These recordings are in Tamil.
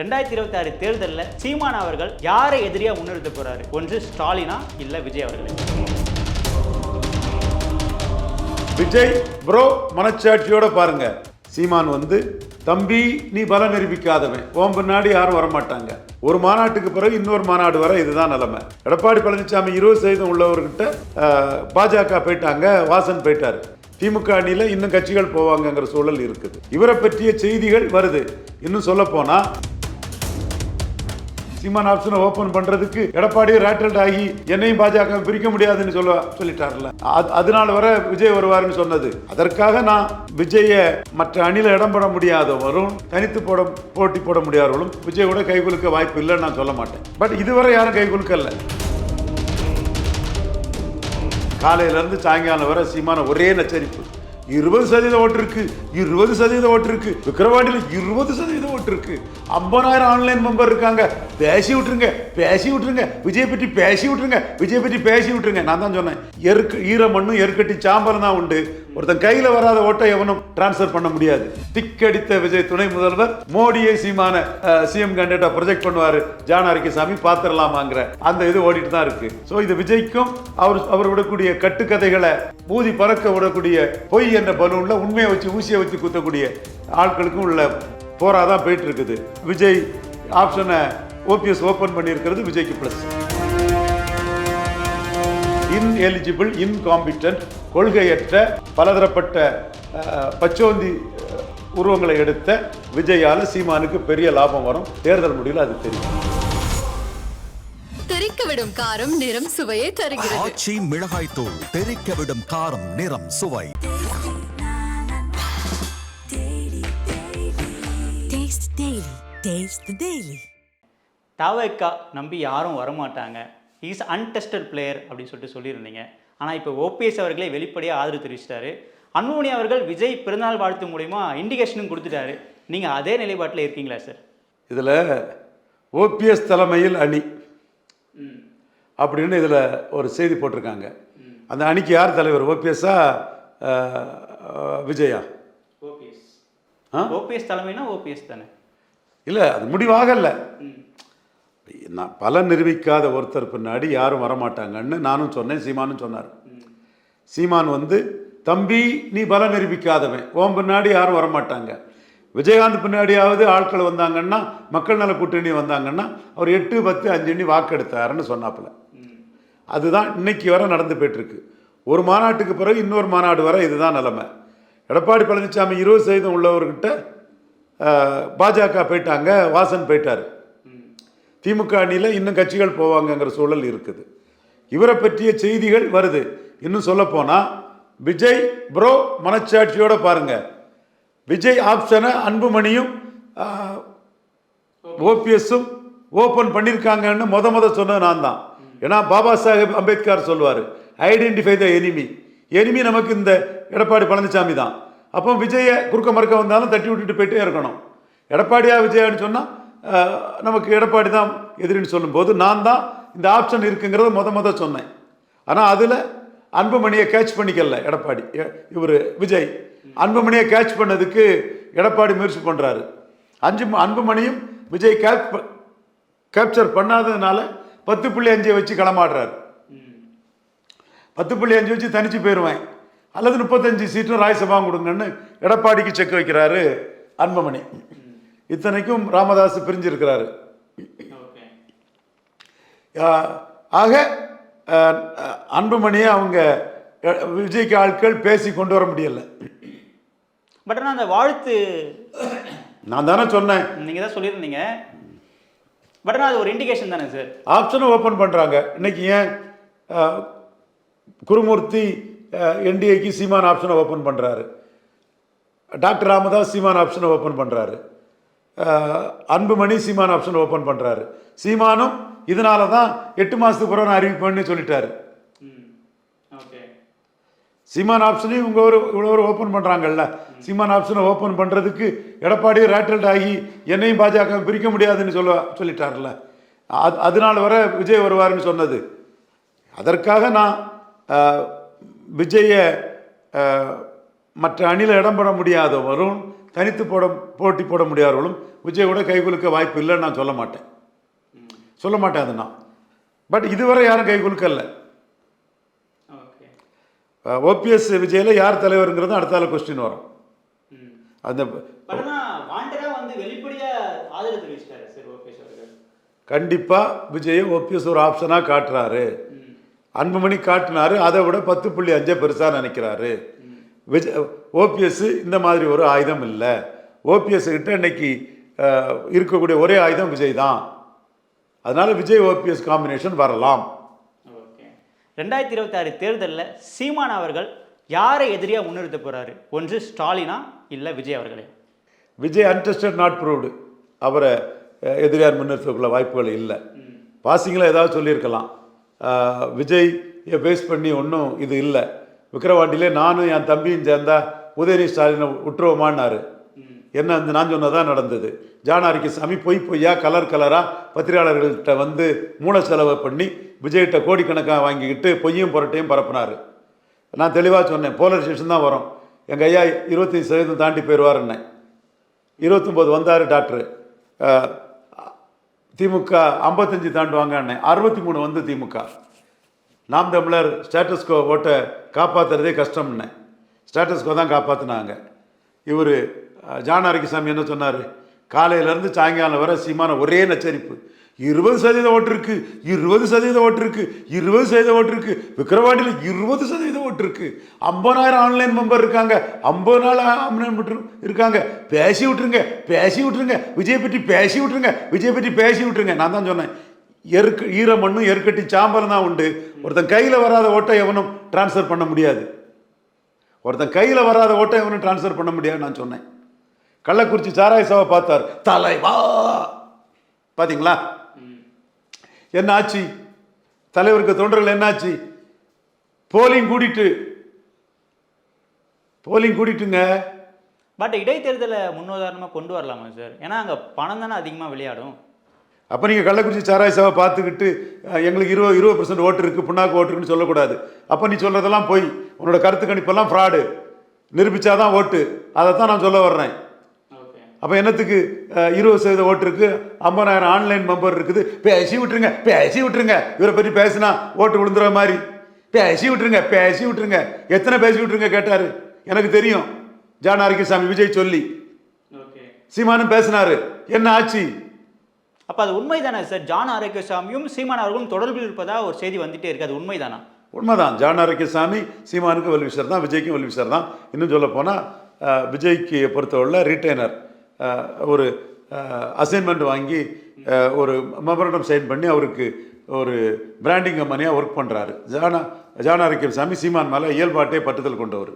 ரெண்டாயிரத்தி இருபத்தி ஆறு தேர்தலில் சீமான் அவர்கள் யாரை எதிரியா முன்னிறுத்த போறாரு? ஒன்று ஸ்டாலினா இல்ல விஜய் அவர்களே? விஜய் ப்ரோ மனச்சாட்சியோட பாருங்க. சீமான் வந்து தம்பி நீ பலம் நிரூபிக்காதவன். ஓம் பின்னாடி யாரும் வரமாட்டாங்க. ஒரு மாநாட்டுக்கு பிறகு இன்னொரு மாநாடு வர இதுதான் நிலைமை. எடப்பாடி பழனிசாமி இருபது சதவீதம் உள்ளவர்கிட்ட பாஜக போயிட்டாங்க வாசன் போயிட்டார் திமுக அணியில இன்னும் கட்சிகள் போவாங்கங்கிற சூழல் இருக்குது. இவரை பற்றிய செய்திகள் வருது. இன்னும் சொல்ல போனால் சீமான் ஆப்ஷனை ஓபன் பண்றதுக்கு எடப்பாடி ரேட்டல்ட் ஆகி என்னையும் பாஜக பிரிக்க முடியாதுன்னு சொல்ல சொல்லிட்டார்ல அது- அதனால வர விஜய் வருவாருன்னு சொன்னது. அதற்காக நான் விஜய மற்ற அணில இடம் பெற முடியாதவரும் தனித்து போட போட்டி போட முடியாதவர்களும் விஜய் கூட கைகுலுக்க வாய்ப்பு இல்லைன்னு நான் சொல்ல மாட்டேன். பட் இதுவரை யாரும் கைகுலுக்கல காலையில காலையிலேருந்து சாயங்காலம் வரை சீமான ஒரே நச்சரிப்பு. இருபது சதவீத ஓட்டு இருக்கு. இருபது சதவீத ஓட்டு இருக்கு. விக்கிரவாண்டியில் இருபது சதவீத ஓட்டு இருக்கு. ஐம்பதாயிரம் ஆன்லைன் மெம்பர் இருக்காங்க. பேசி விட்டுருங்க. பேசி விட்டுருங்க. விஜய் பற்றி பேசி விட்டுருங்க. விஜய் பற்றி பேசி விட்டுருங்க. நான் தான் சொன்னேன். எருக்கு ஈர மண்ணும் எருக்கட்டி சாம்பல் தான் உண்டு. ஒருத்தன் கையில வராத ஓட்டை எவனும் டிரான்ஸ்ஃபர் பண்ண முடியாது. திக்கடித்த விஜய் துணை முதல்வர் மோடியை சீமான சிஎம் கேண்டிடேட்டா ப்ரொஜெக்ட் பண்ணுவாரு. ஜான் அரிக்கசாமி பாத்திரலாமாங்கிற அந்த இது ஓடிட்டு தான் இருக்கு. ஸோ இது விஜய்க்கும் அவர் அவர் விடக்கூடிய கட்டுக்கதைகளை ஊதி பறக்க விடக்கூடிய பொய் என்ற பலூன்ல உண்மையை வச்சு ஊசியை வச்சு குத்தக்கூடிய ஆட்களுக்கும் உள்ள போராதான் போயிட்டு இருக்குது விஜய் ஆப்ஷனை ஓபிஎஸ் ஓபன் பண்ணியிருக்கிறது விஜய்க்கு ப்ளஸ் இன்எலிஜிபிள் இன்காம்பிட்டன்ட் கொள்கையற்ற பலதரப்பட்ட பச்சோந்தி உருவங்களை எடுத்த விஜயால சீமானுக்கு பெரிய லாபம் வரும். தேர்தல் முடிவில் அது தெரியும். தெறிக்க விடும் காரம் நிறம் சுவையை தருகிறது. ஆச்சி மிளகாய் தூள் தெறிக்க விடும் காரம் நிறம் சுவை. தவக்கா நம்பி யாரும் வரமாட்டாங்க. இஸ் அன்டெஸ்டட் பிளேயர் அப்படின்னு சொல்லிட்டு சொல்லியிருந்தீங்க. ஆனால் இப்போ ஓபிஎஸ் அவர்களே வெளிப்படையாக ஆதரவு தெரிவிச்சிட்டாரு. அன்புமணி அவர்கள் விஜய் பிறந்தநாள் வாழ்த்து மூலிமா இண்டிகேஷனும் கொடுத்துட்டாரு. நீங்கள் அதே நிலைப்பாட்டில் இருக்கீங்களா சார் இதில் ஓபிஎஸ் தலைமையில் அணி அப்படின்னு இதில் ஒரு செய்தி போட்டிருக்காங்க. அந்த அணிக்கு யார் தலைவர்? ஓபிஎஸ்ஸா விஜயா? ஓபிஎஸ் ஆ? ஓபிஎஸ் தலைமைனா ஓபிஎஸ் தானே? இல்லை அது முடிவாகல நான் பலன் நிரூபிக்காத ஒருத்தர் பின்னாடி யாரும் வரமாட்டாங்கன்னு நானும் சொன்னேன் சீமானும் சொன்னார். சீமான் வந்து தம்பி நீ பலம் நிரூபிக்காதவன். ஓம் பின்னாடி யாரும் வரமாட்டாங்க. விஜயகாந்த் பின்னாடியாவது ஆட்கள் வந்தாங்கன்னா மக்கள் நல கூட்டணி வந்தாங்கன்னா அவர் எட்டு பத்து அஞ்சுன்னு வாக்கெடுத்தாருன்னு சொன்னாப்புல. அதுதான் இன்னைக்கு வர நடந்து போயிட்டுருக்கு. ஒரு மாநாட்டுக்கு பிறகு இன்னொரு மாநாடு வர இதுதான் நிலமை. எடப்பாடி பழனிசாமி இருபது சதவீதம் உள்ளவர்கிட்ட பாஜக போயிட்டாங்க வாசன் போயிட்டார். திமுக அணியில் இன்னும் கட்சிகள் போவாங்கங்கிற சூழல் இருக்குது. இவரை பற்றிய செய்திகள் வருது. இன்னும் சொல்லப்போனால் விஜய் ப்ரோ மனச்சாட்சியோட பாருங்க. விஜய் ஆப்ஷனை அன்புமணியும் ஓபிஎஸும் ஓப்பன் பண்ணியிருக்காங்கன்னு முத முத சொன்னது நான் தான். ஏன்னா பாபா சாஹேப் அம்பேத்கர் சொல்லுவார் ஐடென்டிஃபை த எனிமி எனிமி நமக்கு இந்த எடப்பாடி பழனிசாமி தான். அப்போ விஜயை குறுக்க மறுக்க வந்தாலும் தட்டி விட்டுட்டு போயிட்டே இருக்கணும். எடப்பாடியா விஜயான்னு சொன்னால் நமக்கு எடப்பாடி தான் எதிரின்னு சொல்லும்போது நான் தான் இந்த ஆப்ஷன் இருக்குங்கிறத முத முத சொன்னேன். ஆனால் அதில் அன்புமணியை கேட்ச் பண்ணிக்கல எடப்பாடி. இவர் விஜய். அன்புமணியை கேட்ச் பண்ணதுக்கு எடப்பாடி முயற்சி பண்ணுறாரு அஞ்சு அன்புமணியும் விஜய் கேப் கேப்சர் பண்ணாததுனால பத்து புள்ளி அஞ்சை வச்சு களமாடுறாரு. பத்து புள்ளி அஞ்சு வச்சு தனிச்சு போயிடுவேன் அல்லது முப்பத்தஞ்சு சீட்டும் ராஜ்சபா கொடுங்கன்னு எடப்பாடிக்கு செக் வைக்கிறாரு அன்புமணி. இத்தனைக்கும் ராமதாஸ் பிரிஞ்சிருக்கிறாரு. ஆக அன்புமணியை அவங்க விஜய்க்கு ஆட்கள் பேசி கொண்டு வர முடியல. பட் ஆனால் அந்த வாழ்த்து நான் தானே சொன்னேன். நீங்கள் தான் சொல்லியிருந்தீங்க. பட் ஆனால் அது ஒரு இண்டிகேஷன் தானே சார் ஆப்ஷனை ஓப்பன் பண்ணுறாங்க இன்னைக்கு ஏன் குருமூர்த்தி என்டிஏக்கு சீமான் ஆப்ஷனை ஓப்பன் பண்ணுறாரு டாக்டர் ராமதாஸ் சீமான் ஆப்ஷனை ஓப்பன் பண்ணுறாரு அன்புமணி சீமான் ஆப்ஷனை ஓப்பன் பண்ணுறாரு சீமானும் இதனால தான் எட்டு மாதத்துக்கு பிறகு நான் அறிவிப்பேன்னு சொல்லிட்டாரு. சீமான் ஆப்ஷனையும் இவங்க ஒரு இவ்வளோ ஒரு ஓப்பன் பண்ணுறாங்கல்ல சீமான் ஆப்ஷனை ஓப்பன் பண்ணுறதுக்கு எடப்பாடி ரேட்டல்ட் ஆகி என்னையும் பாஜக பிரிக்க முடியாதுன்னு சொல்ல சொல்லிட்டார்ல அது அதனால வர விஜய் வருவாருன்னு சொன்னது. அதற்காக நான் விஜய மற்ற அணியில் இடம் பெற முடியாதவரும் தனித்து போட போட்டி போட முடியாதவர்களும் விஜயோட கைகுலுக்க வாய்ப்பு இல்லைன்னு நான் சொல்ல மாட்டேன். சொல்ல மாட்டேன் அது நான். பட் இதுவரை யாரும் கைகுலுக்கல்ல ஓபிஎஸ் விஜயில் யார் தலைவருங்கிறது அடுத்தால கொஸ்டின் வரும். அந்த கண்டிப்பாக விஜயை ஓபிஎஸ் ஒரு ஆப்ஷனாக காட்டுறாரு. அன்புமணி காட்டினாரு அதை விட பத்து புள்ளி அஞ்சை பெருசாக நினைக்கிறாரு. விஜய் ஓபிஎஸ் இந்த மாதிரி ஒரு ஆயுதம் இல்லை. ஓபிஎஸ் கிட்ட இன்னைக்கு இருக்கக்கூடிய ஒரே ஆயுதம் விஜய் தான். அதனால விஜய் ஓபிஎஸ் காம்பினேஷன் வரலாம். ஓகே. ரெண்டாயிரத்தி இருபத்தாறு தேர்தலில் சீமான் அவர்கள் யாரை எதிரியாக முன்னிறுத்த போறாரு? ஒன்று ஸ்டாலினா இல்லை விஜய் அவர்களே? விஜய் அன்டெஸ்டட் நாட் ப்ரூவ்டு அவரை எதிரியார் முன்னிறுத்தக்குள்ள வாய்ப்புகள் இல்லை. பாசிங்கில் ஏதாவது சொல்லியிருக்கலாம். விஜயை பேஸ் பண்ணி ஒன்றும் இது இல்லை. விக்கிரவாண்டியிலே நானும் என் தம்பியும் சேர்ந்தா உதயநிதி ஸ்டாலினை விட்டுருவோமான்னாரு என்ன அந்த நான் சொன்னதான் நடந்தது. ஜானாரிக்கு சாமி பொய் பொய்யா கலர் கலராக பத்திரிகையாளர்கள்ட்ட வந்து மூல செலவை பண்ணி விஜய்கிட்ட கோடிக்கணக்காக வாங்கிக்கிட்டு பொய்யும் புரட்டையும் பரப்புனார். நான் தெளிவாக சொன்னேன் போலரைசேஷன் தான் வரும். எங்கள் ஐயா இருபத்தஞ்சி சதவீதம் தாண்டி போயிடுவாருன்னே இருபத்தொம்போது வந்தார் டாக்டர். திமுக ஐம்பத்தஞ்சு தாண்டுவாங்கன்னு. அறுபத்தி மூணு வந்து திமுக. நாம் தமிழர் ஸ்டேட்டஸ்கோ ஓட்டை காப்பாற்றுறதே கஷ்டம்னு. ஸ்டேட்டஸ்கோ தான் காப்பாற்றினாங்க இவர் ஜான் என்ன சொன்னார்? காலையிலேருந்து சாயங்காலம் வரை சீமான ஒரே நச்சரிப்பு. இருபது சதவீத ஓட்டு இருக்கு இருபது சதவீத ஓட்டு இருக்கு இருபது சதவீத ஓட்டு இருக்கு. விக்கிரவாண்டியில் இருபது சதவீத ஓட்டு இருக்கு. ஐம்பதாயிரம் ஆன்லைன் மெம்பர் இருக்காங்க. ஐம்பது நாள் ஆன்லைன் இருக்காங்க. பேசி விட்டுருங்க பேசி விட்டுருங்க. விஜய் பற்றி பேசி விட்டுருங்க விஜய் பற்றி பேசி விட்டுருங்க. நான் தான் சொன்னேன். எருக்கு ஈர மண்ணும் எருக்கட்டி சாம்பலும் தான் உண்டு. ஒருத்தன் கையில் வராத ஓட்டை எவனும் ட்ரான்ஸ்ஃபர் பண்ண முடியாது. ஒருத்தன் கையில் வராத ஓட்டை எவனும் ட்ரான்ஸ்ஃபர் பண்ண முடியாது நான் சொன்னேன். கள்ளக்குறிச்சி சாராய சபை பார்த்தார் தலைவா! பார்த்தீங்களா என்ன ஆச்சு? தலைவருக்கு தொண்டர்கள் என்னாச்சு போலிங் கூட்டிட்டு போலிங் கூட்டிட்டுங்க பட் இடைத்தேர்தலை முன்னுதாரணமாக கொண்டு வரலாமா சார் ஏன்னா அங்கே பணம் தானே அதிகமாக விளையாடும். அப்போ நீங்கள் கள்ளக்குறிச்சி சாராய சபை பார்த்துக்கிட்டு எங்களுக்கு இருபது இருபது பர்சன்ட் ஓட்டு இருக்குது புண்ணாக்கு ஓட்டு இருக்குன்னு சொல்லக்கூடாது. அப்போ நீ சொல்கிறதெல்லாம் போய். உன்னோட கருத்து கணிப்பெல்லாம் ஃப்ராடு நிரூபிச்சாதான் ஓட்டு. அதை தான் நான் சொல்ல வர்றேன். அப்போ என்னத்துக்கு இருபது சதவீத ஓட்டு இருக்கு? ஐம்பதாயிரம் ஆன்லைன் மெம்பர் இருக்குது. பேசி விட்டுருங்க பேசி விட்டுருங்க. இவரை பற்றி பேசினா ஓட்டு விழுந்துற மாதிரி. பேசி விட்டுருங்க பேசி விட்டுருங்க. எத்தனை பேசி விட்டுருங்க கேட்டாரு? எனக்கு தெரியும். ஜான் ஆரோக்கியசாமி விஜய் சொல்லி. சீமானும் பேசினாரு. என்ன ஆச்சு? அப்போ அது உண்மைதானே சார்? ஜான் ஆரோக்கியசாமியும் சீமான் அவர்களும் தொடர்பில் இருப்பதாக ஒரு செய்தி வந்துட்டே இருக்கு அது உண்மைதானா? உண்மைதான். ஜான் ஆரோக்கியசாமி சீமானுக்கு வல்விசர் தான் விஜய்க்கும் வல்விசர் தான். இன்னும் சொல்ல போனால் விஜய்க்கு பொறுத்தவரையில் ரீட்டைனர் ஒரு அசைன்மெண்ட் வாங்கி ஒரு மெமரண்டம் சைன் பண்ணி அவருக்கு ஒரு பிராண்டிங் கம்பெனியாக ஒர்க் பண்ணுறாரு ஜானா ஜான் சாமி சீமான் மேலே இயல்பாட்டே பற்றுதல் கொண்டவர்.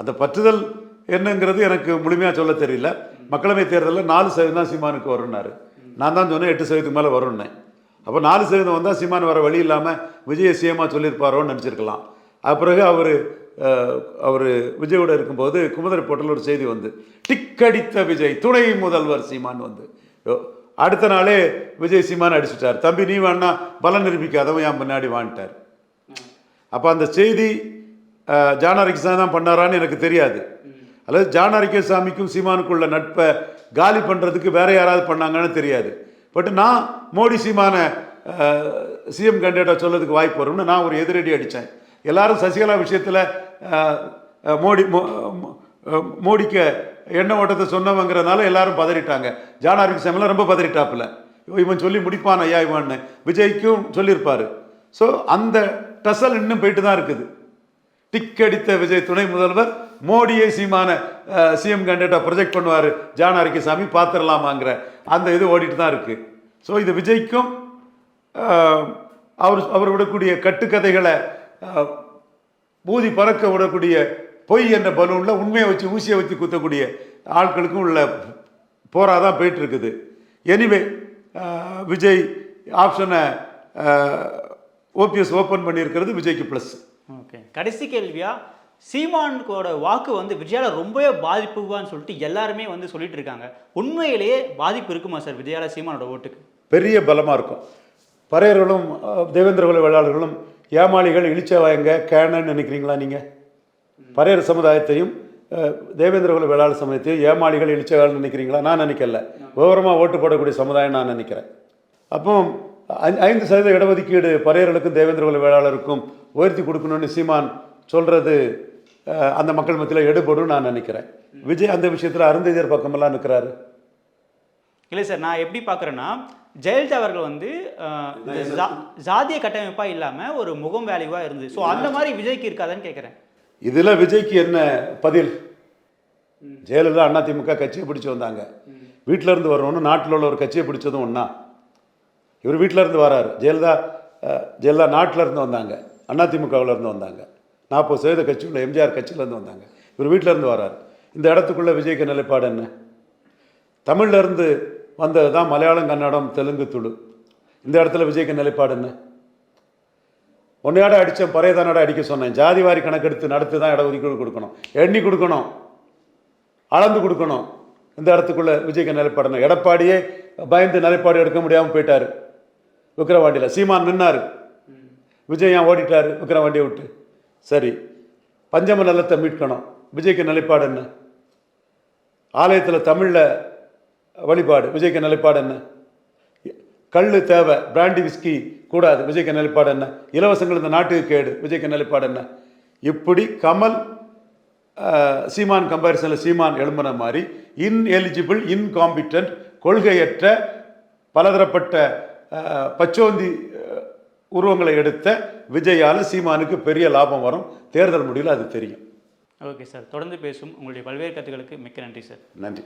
அந்த பற்றுதல் என்னங்கிறது எனக்கு முழுமையாக சொல்ல தெரியல. மக்களவை தேர்தலில் நாலு சதவீதம் தான் சீமானுக்கு வரும்னாரு. நான் தான் சொன்னேன் எட்டு சதவீதத்துக்கு மேலே வரும்னு. அப்போ நாலு சதவீதம் வந்தால் சீமான் வர வழி இல்லாமல் விஜய சிஎம்மா சொல்லியிருப்பாரோன்னு நினச்சிருக்கலாம். பிறகு அவர் அவர் விஜயோட இருக்கும்போது குமுதரை போட்டில் ஒரு செய்தி வந்து டிக்கடித்த விஜய் துணை முதல்வர் சீமான் வந்து. அடுத்த நாளே விஜய் சீமான் அடிச்சுட்டார். தம்பி நீ வேணா பலம் நிரூபிக்காதவன் என் முன்னாடி வாங்கிட்டார் அப்போ அந்த செய்தி ஜானாரிக்கு தான் பண்ணாரான்னு எனக்கு தெரியாது. அல்லது ஜான் சாமிக்கும் சீமானுக்குள்ள நட்பை காலி பண்ணுறதுக்கு வேற யாராவது பண்ணாங்கன்னு தெரியாது. பட் நான் மோடி சீமான சிஎம் கேண்டிடேட்டாக சொல்லதுக்கு வாய்ப்பு வரும்னு நான் ஒரு எதிரடி அடித்தேன் எல்லாரும் சசிகலா விஷயத்தில் மோடி மோ- மோடிக்கு எண்ணெய் ஓட்டத்தை சொன்னவங்கிறதுனால எல்லாரும் பதறிட்டாங்க. ஜான் ஆரோக்கியசாமிலாம் ரொம்ப பதறிட்டாப்புல. இவன் சொல்லி முடிப்பான் ஐயா இவன் விஜய்க்கும் சொல்லியிருப்பார். ஸோ அந்த டசல் இன்னும் போயிட்டு தான் இருக்குது டிக்கடித்த விஜய் துணை முதல்வர் மோடியை சீமான சிஎம் கேண்டிடேட்டா ப்ரொஜெக்ட் பண்ணுவார். ஜான் ஆரோக்கியசாமி பார்த்துடலாமாங்கிற அந்த இது ஓடிட்டு தான் இருக்குது ஸோ இது விஜய்க்கும் அவர் அவர் விடக்கூடிய கட்டுக்கதைகளை பூதி ஊதி பறக்க விடக்கூடிய பொய் என்ற பலூனில் உண்மையை வச்சு ஊசியை வச்சு குத்தக்கூடிய ஆட்களுக்கும் உள்ள போராக தான் போயிட்டுருக்குது. எனிவே விஜய் ஆப்ஷனை ஓபிஎஸ் ஓப்பன் பண்ணியிருக்கிறது விஜய்க்கு ப்ளஸ் ஓகே கடைசி கேள்வியா? சீமானுக்கோட வாக்கு வந்து விஜயால ரொம்பவே பாதிப்புவான்னு சொல்லிட்டு எல்லாருமே வந்து சொல்லிட்டு இருக்காங்க. உண்மையிலேயே பாதிப்பு இருக்குமா சார் விஜயால சீமானோட ஓட்டுக்கு? பெரிய பலமாக இருக்கும். பறையர்களும் அஹ், தேவேந்திர வேளாளர்களும் ஏமாளிகள் இழிச்சவாயங்க கேனன்னு நினைக்கிறீங்களா நீங்கள் பறையர் சமுதாயத்தையும் தேவேந்திரகுல வேளாளர் சமுதாயத்தையும் ஏமாளிகள் இழிச்சகால் நினைக்கிறீங்களா? நான் நினைக்கல. விவரமாக ஓட்டு போடக்கூடிய சமுதாயம் நான் நினைக்கிறேன். அப்போ ஐந்து சதவீத இடஒதுக்கீடு பறையர்களுக்கும் தேவேந்திரகுல வேளாளருக்கும் உயர்த்தி கொடுக்கணும்னு சீமான் சொல்கிறது அந்த மக்கள் மத்தியில் எடுபடும் நான் நினைக்கிறேன். விஜய் அந்த விஷயத்தில் அருந்ததியர் பக்கமெல்லாம் நிற்கிறாரு இல்லை சார் நான் எப்படி பார்க்குறேன்னா ஜெயலலிதா அவர்கள் வந்து ஜாதிய கட்டமைப்பாக இல்லாமல் ஒரு முகம் வேல்யூவாக இருந்தது. ஸோ அந்த மாதிரி விஜய்க்கு இருக்காதான்னு கேட்குறேன் இதில் விஜய்க்கு என்ன பதில்? ஜெயலலிதா அதிமுக கட்சியை பிடிச்சு வந்தாங்க. வீட்டில இருந்து வரணும்னு நாட்டில் உள்ள ஒரு கட்சியை பிடிச்சதும் ஒன்றா இவர் வீட்டில இருந்து வராரு. ஜெயலலிதா ஜெயலலிதா நாட்டில் இருந்து வந்தாங்க. அதிமுகவில் இருந்து வந்தாங்க. நாற்பது சதவீத கட்சி எம்ஜிஆர் கட்சியிலேருந்து வந்தாங்க. இவர் வீட்டிலேருந்து வரார். இந்த இடத்துக்குள்ளே விஜய்க்கு நிலைப்பாடு என்ன? தமிழ்லேருந்து வந்தது தான் மலையாளம் கன்னடம் தெலுங்கு துளு. இந்த இடத்துல விஜய்க்கு நிலைப்பாடு என்ன? உன்னையாட அடித்தேன் பறையதானடா அடிக்க சொன்னேன். ஜாதி வாரி கணக்கெடுத்து நடத்தி தான் இட ஒதுக்கீடு கொடுக்கணும். எண்ணி கொடுக்கணும். அளந்து கொடுக்கணும். இந்த இடத்துக்குள்ள விஜய்க்கு நிலைப்பாடணும் எடப்பாடியே பயந்து நிலைப்பாடு எடுக்க முடியாமல் போயிட்டார். விக்கிரவாண்டியில் சீமான் நின்னார். விஜய் ஏன் ஓடிட்டார்? விக்கிரவாண்டியை விட்டு. சரி பஞ்சம நலத்தை மீட்கணும். விஜய்க்கு நிலைப்பாடு என்ன? ஆலயத்தில் தமிழில் வழிபாடு விஜய்க்கு நிலைப்பாடு என்ன? கல் தேவை பிராண்டி விஸ்கி கூடாது விஜய்க்கு நிலைப்பாடு என்ன? இலவசங்கள் இந்த நாட்டுக்கு கேடு விஜய்க்கு நிலைப்பாடு என்ன? இப்படி கமல் சீமான் கம்பேரிசனில் சீமான் எழும்பின மாதிரி இன்எலிஜிபிள் இன்காம்பிட்டன்ட் கொள்கையற்ற பலதரப்பட்ட பச்சோந்தி உருவங்களை எடுத்த விஜயால் சீமானுக்கு பெரிய லாபம் வரும். தேர்தல் முடிவில் அது தெரியும். Okay sir. தொடர்ந்து பேசும் உங்களுடைய பல்வேறு கருத்துக்களுக்கு மிக்க நன்றி சார். நன்றி.